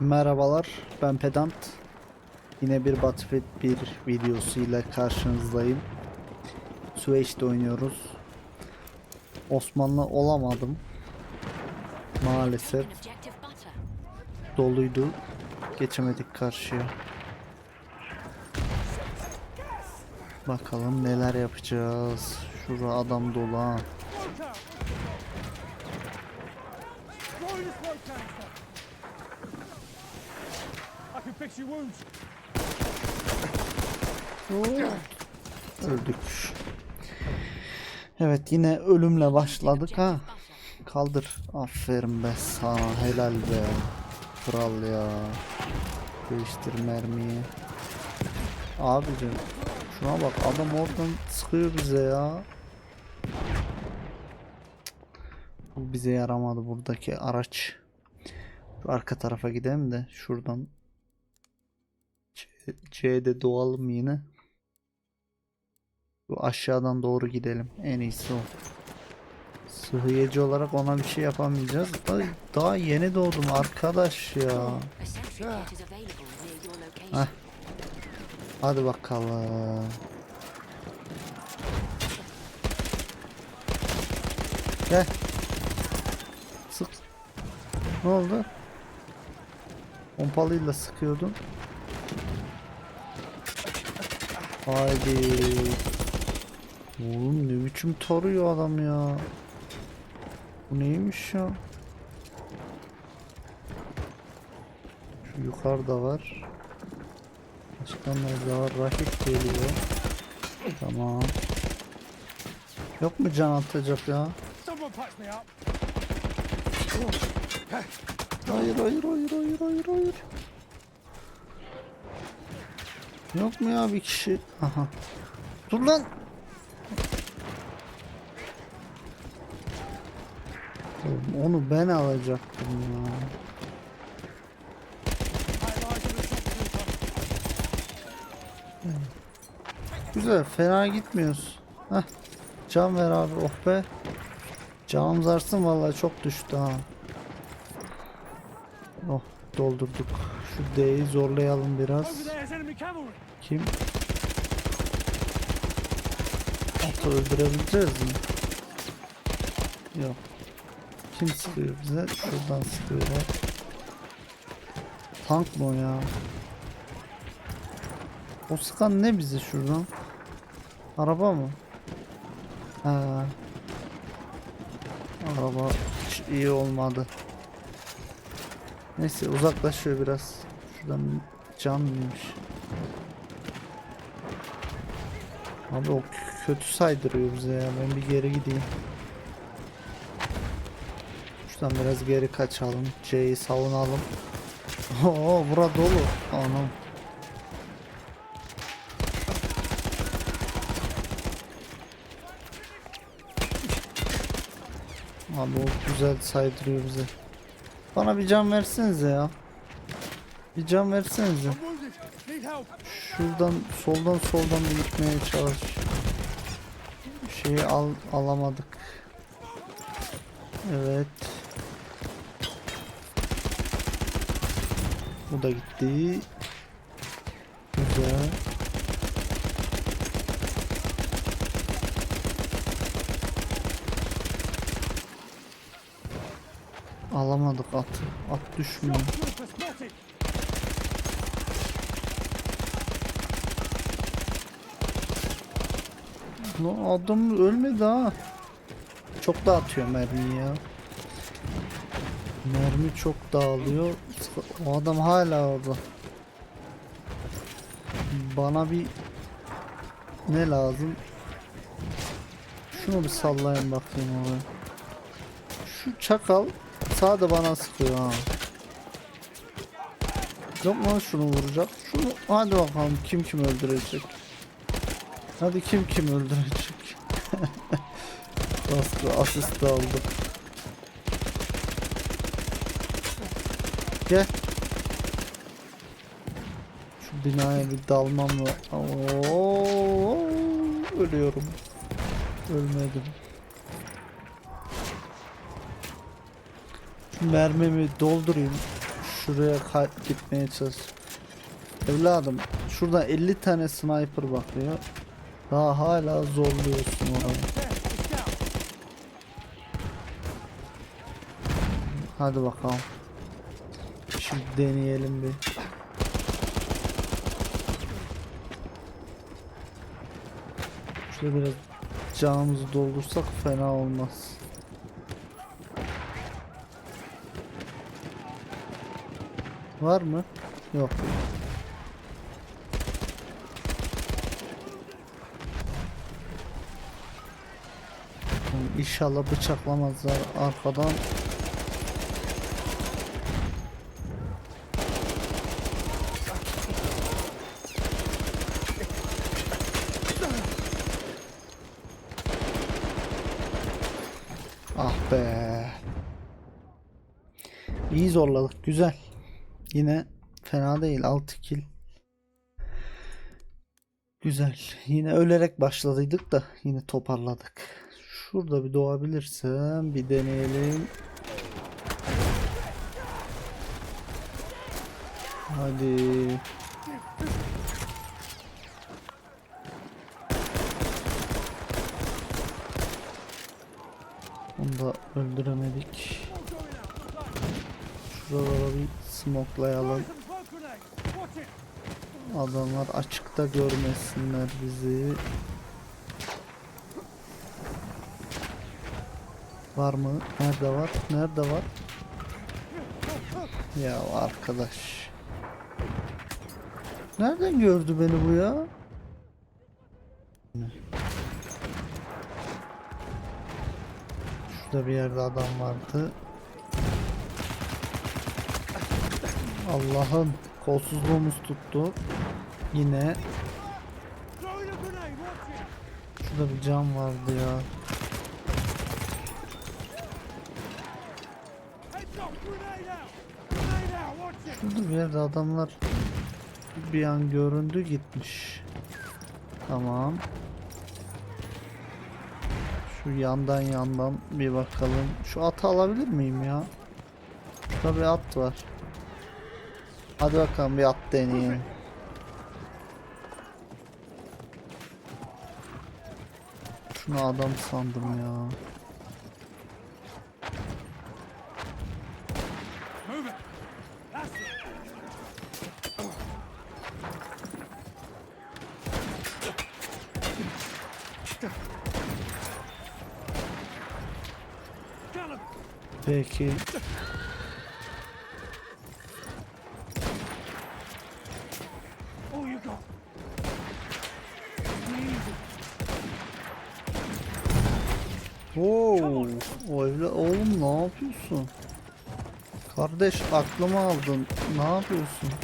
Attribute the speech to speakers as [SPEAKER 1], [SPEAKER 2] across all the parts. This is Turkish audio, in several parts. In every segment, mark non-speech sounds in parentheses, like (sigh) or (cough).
[SPEAKER 1] Merhabalar, ben Pedant. Yine bir Battlefield 1 videosuyla karşınızdayım. Süveyş'te oynuyoruz. Osmanlı olamadım. Maalesef doluydu. Geçemedik karşıya. Bakalım neler yapacağız. Şurada adam dolu ha.
[SPEAKER 2] Throw your smoke canister. I can fix your wounds.
[SPEAKER 1] Öldük. Evet yine ölümle başladık ha. Kaldır. Aferin be sana. Helal be. Kral ya. Değiştir mermiyi. Abicim. Şuna bak adam oradan sıkıyor bize ya. Bu bize yaramadı buradaki araç. Şu arka tarafa gidelim de şuradan C'de doğalım yine. Bu aşağıdan doğru gidelim. En iyisi o. Sıhhiyeci olarak ona bir şey yapamayacağız. Da, daha yeni doğdum arkadaş ya. Heh. Hadi bakalım. Gel. Sık. Ne oldu? Pompalıyla sıkıyordun. Haydi. Oğlum ne biçim tarıyor adam ya. Bu neymiş ya? Şu yukarıda var. Başka nerede var? Rakip geliyor. Tamam. Yok mu can atacak ya? Hayır hayır hayır hayır hayır hayır. Yok mu ya bir kişi? Aha. Dur lan. Oğlum Onu ben alacaktım ya. Güzel fena gitmiyoruz. Heh. Can ver abi oh be. Canımız artsın vallahi çok düştü ha. Oh doldurduk. Şu D'yi zorlayalım biraz. Kim? Atı öldürebileceğiz mi? Yok. Kim sıkıyor bize? Şuradan sıkıyorlar. Tank mı o ya? O sıkan ne bizi şuradan? Araba mı? Ha. Araba hiç iyi olmadı. Neyse uzaklaşıyor biraz. Şuradan can mıymış? Abi o kötü saydırıyor bize ya. Ben bir geri gideyim. Şuradan biraz geri kaçalım. C'yi savunalım. (laughs) Oo bura dolu. Anam. Abi o güzel saydırıyor bize. Bana bir can versenize ya. Bir can versenize. Şuradan soldan soldan bir gitmeye çalış. Şeyi al alamadık. Evet. Bu da gitti. Güzel. Alamadık atı. At düşmüyor. Lan adam ölmedi ha. Çok dağıtıyor mermiyi ya. Mermi çok dağılıyor. O adam hala orada. Bana bir ne lazım? Şunu bir sallayın bakayım oraya. Şu çakal sağda bana sıkıyor ha. Yok mu şunu vuracak? Şunu hadi bakalım kim kim öldürecek. Hadi kim kim öldürecek? (laughs) Baskı asist aldı. Gel. Şu binaya bir dalmam var. Ölüyorum. Ölmedim. Şu mermimi doldurayım. şuraya gitmeye çalış. Evladım şurada 50 tane sniper bakıyor. Daha hala zorluyorsun
[SPEAKER 2] down.
[SPEAKER 1] Hadi bakalım. Şimdi deneyelim bir. Şöyle biraz canımızı doldursak fena olmaz. Var mı? Yok. İnşallah bıçaklamazlar arkadan. Ah be. İyi zorladık. Güzel. Yine fena değil. 6 kill. Güzel. Yine ölerek başladıydık da yine toparladık. Şurada bir doğabilirsem bir deneyelim. Hadi. Onu da öldüremedik. Şuralara bir smoklayalım. Adamlar açıkta görmesinler bizi. Var mı? Nerede var? Nerede var? Ya arkadaş. Nereden gördü beni bu ya? Şurada bir yerde adam vardı. Allah'ım kolsuzluğumuz tuttu. Yine şurada bir cam vardı ya. Şurada bir yerde adamlar bir an göründü gitmiş. Tamam. Şu yandan yandan bir bakalım. Şu atı alabilir miyim ya? Şurada bir at var. Hadi bakalım bir at deneyelim. Şunu adam sandım ya. Peki.
[SPEAKER 2] All you got. Easy.
[SPEAKER 1] Oo, o evla oğlum ne yapıyorsun? Kardeş aklımı aldın. Ne yapıyorsun? (laughs)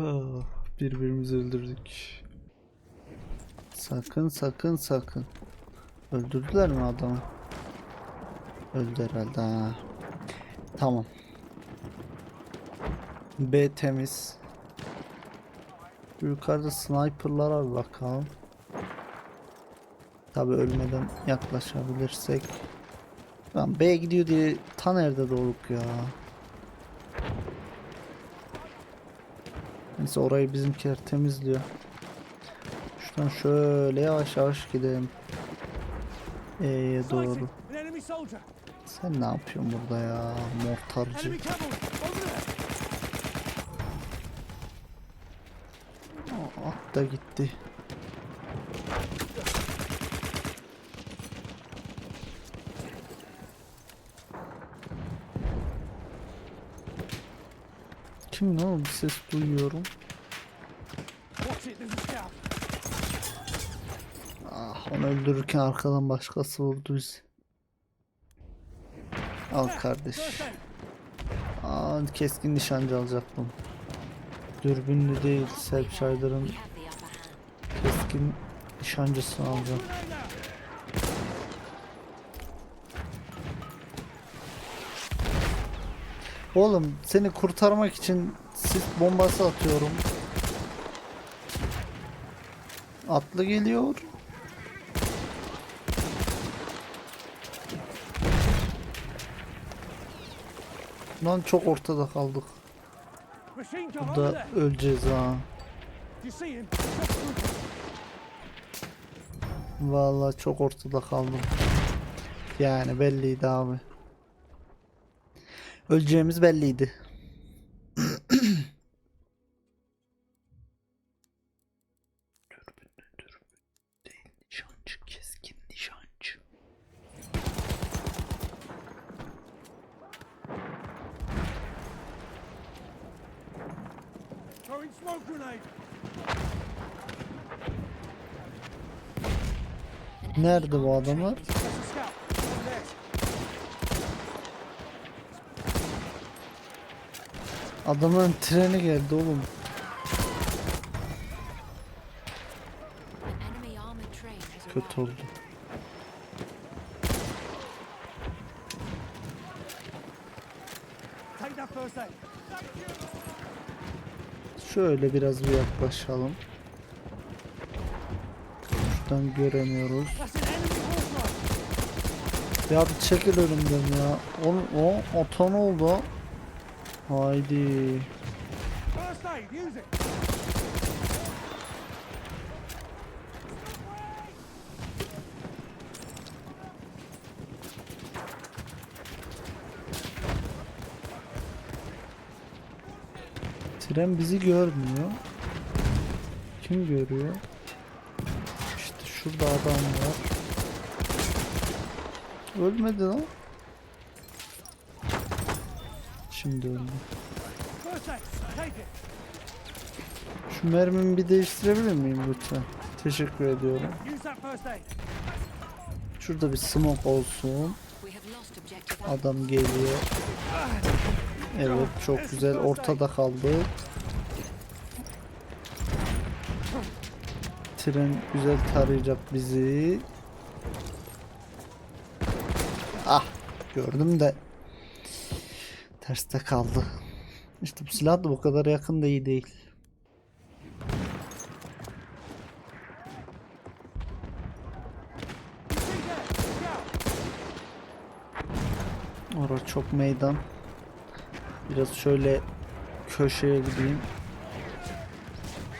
[SPEAKER 1] Ah, birbirimizi öldürdük. Sakın sakın sakın. Öldürdüler mi adamı? Öldü herhalde ha. Tamam. B temiz. Yukarıda sniperlara bir bakalım. Tabi ölmeden yaklaşabilirsek. Lan B gidiyor diye ta nerede doğruk ya. Neyse orayı bizimkiler temizliyor. Şuradan şöyle yavaş yavaş gidelim. E'ye doğru. Sen ne yapıyorsun burada ya? Mortarcı. Da gitti. Kim ne oldu? Ses duyuyorum. Ah, onu öldürürken arkadan başkası vurdu bizi. Al kardeş. Aa, keskin nişancı alacaktım. Dürbünlü değil, Serp Şaydar'ın Keskin nişancısını alacağım. Oğlum seni kurtarmak için sis bombası atıyorum. Atlı geliyor. Lan çok ortada kaldık. Burada öleceğiz ha. Vallahi çok ortada kaldım. Yani belliydi abi. Öleceğimiz belliydi.
[SPEAKER 2] Throwing smoke grenade.
[SPEAKER 3] An enemy
[SPEAKER 1] Nerede bu adamlar?
[SPEAKER 3] train.
[SPEAKER 2] That's a scout. Over there.
[SPEAKER 1] Adamın treni geldi oğlum. Kötü oldu. Şöyle biraz bir yaklaşalım. Şuradan göremiyoruz. Ya bir çekil önümden ya. O, o atan oldu. Haydi. Tren bizi görmüyor. Kim görüyor? Şurada adam var. Ölmedi lan. Şimdi öldü. Şu mermimi bir değiştirebilir miyim lütfen? Teşekkür ediyorum. Şurada bir smoke olsun. Adam geliyor. Evet çok güzel ortada kaldı. Tren güzel tarayacak bizi. Ah gördüm de terste kaldı. İşte bu silah da bu kadar yakın da iyi değil. Orası çok meydan. Biraz şöyle köşeye gideyim.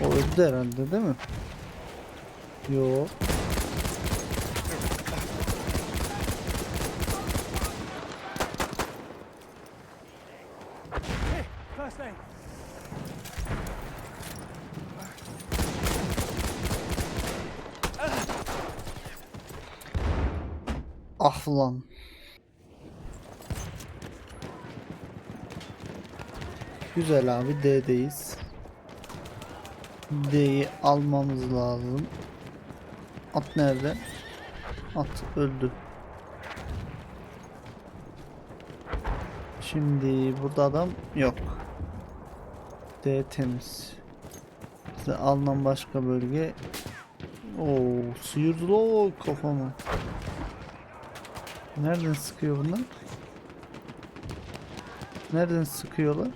[SPEAKER 1] O öldü herhalde değil mi? Yo. Ah lan. Güzel abi D'deyiz. D'yi almamız lazım. At nerede? At öldü. Şimdi burada adam yok. D temiz. Bize alınan başka bölge. Oo, sıyırdı o kafamı. Nereden sıkıyor bunlar? Nereden sıkıyorlar?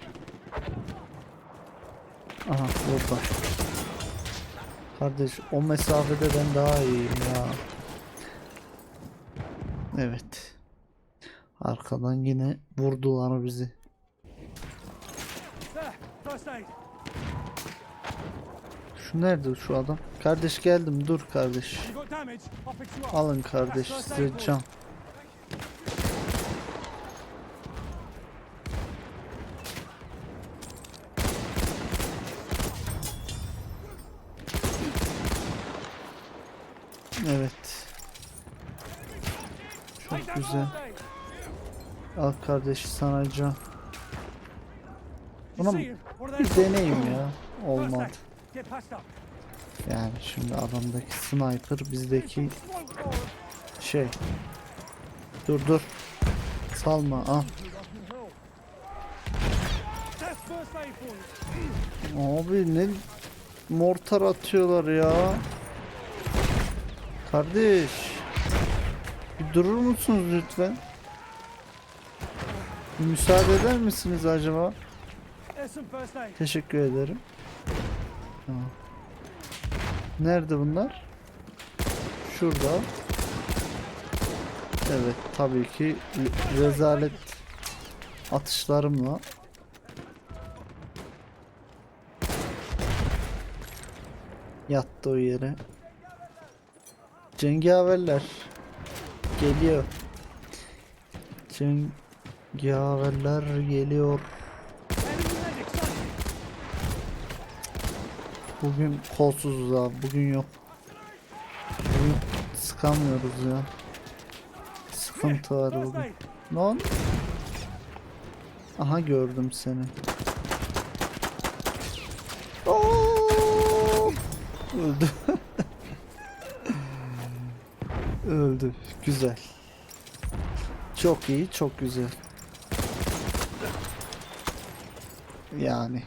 [SPEAKER 1] Aha burada. Kardeş o mesafede ben daha iyiyim ya. Evet. Arkadan yine vurdular bizi. Şu nerede şu adam? Kardeş geldim dur kardeş. Alın kardeş size can. Evet. Çok
[SPEAKER 2] Take that
[SPEAKER 1] güzel.
[SPEAKER 2] first aid.
[SPEAKER 1] Al kardeş sana can.
[SPEAKER 2] Are
[SPEAKER 1] bir deneyim ya. Olmadı. Yani şimdi adamdaki sniper bizdeki şey. Dur dur. Salma al. Abi ne mortar atıyorlar ya. Kardeş. Bir durur musunuz lütfen? Müsaade eder misiniz acaba? Teşekkür ederim. Tamam. Nerede bunlar? Şurada. Evet tabii ki re- rezalet atışlarımla yattı o yere. Cengaverler geliyor. Cengaverler geliyor. Bugün kolsuzuz abi. Bugün yok. Bugün sıkamıyoruz ya. Sıkıntı var bugün. Lan. Aha gördüm seni. Öldü. (laughs) Öldü. Güzel. Çok iyi, çok güzel. Yani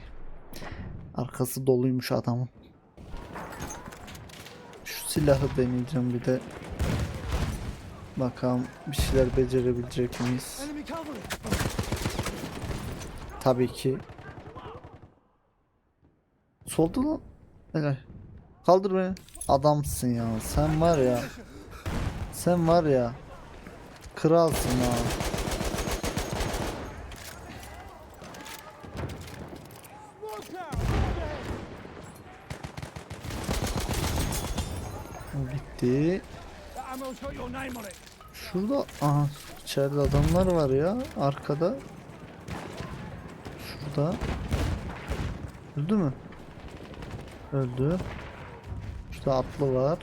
[SPEAKER 1] arkası doluymuş adamın. Şu silahı deneyeceğim bir de. Bakalım bir şeyler becerebilecek miyiz? Tabii ki. Solda lan. Helal. Kaldır beni. Adamsın ya. Sen var ya. Sen var ya. Kralsın ha.
[SPEAKER 2] Smoke out.
[SPEAKER 1] O gitti. Şurada aha içeride adamlar var ya arkada. Şurada. Öldü mü? Öldü. Şurada atlı var.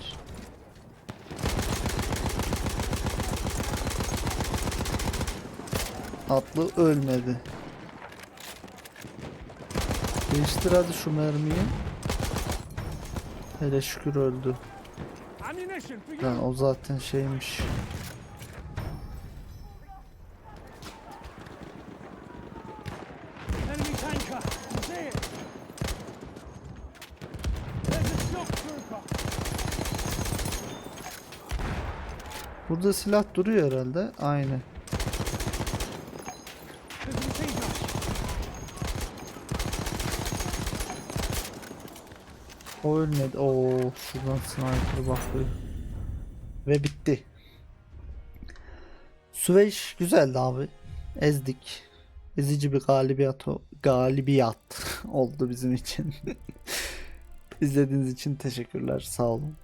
[SPEAKER 1] Atlı ölmedi. Değiştir hadi şu mermiyi. Hele şükür öldü. Lan o zaten şeymiş. Burada silah duruyor herhalde. Aynı. O ölmedi. Oo, şuradan sniper bakıyor. Ve bitti. Süveyş güzeldi abi. Ezdik. Ezici bir galibiyat. Galibiyat (laughs) oldu bizim için. (laughs) İzlediğiniz için teşekkürler. Sağ olun.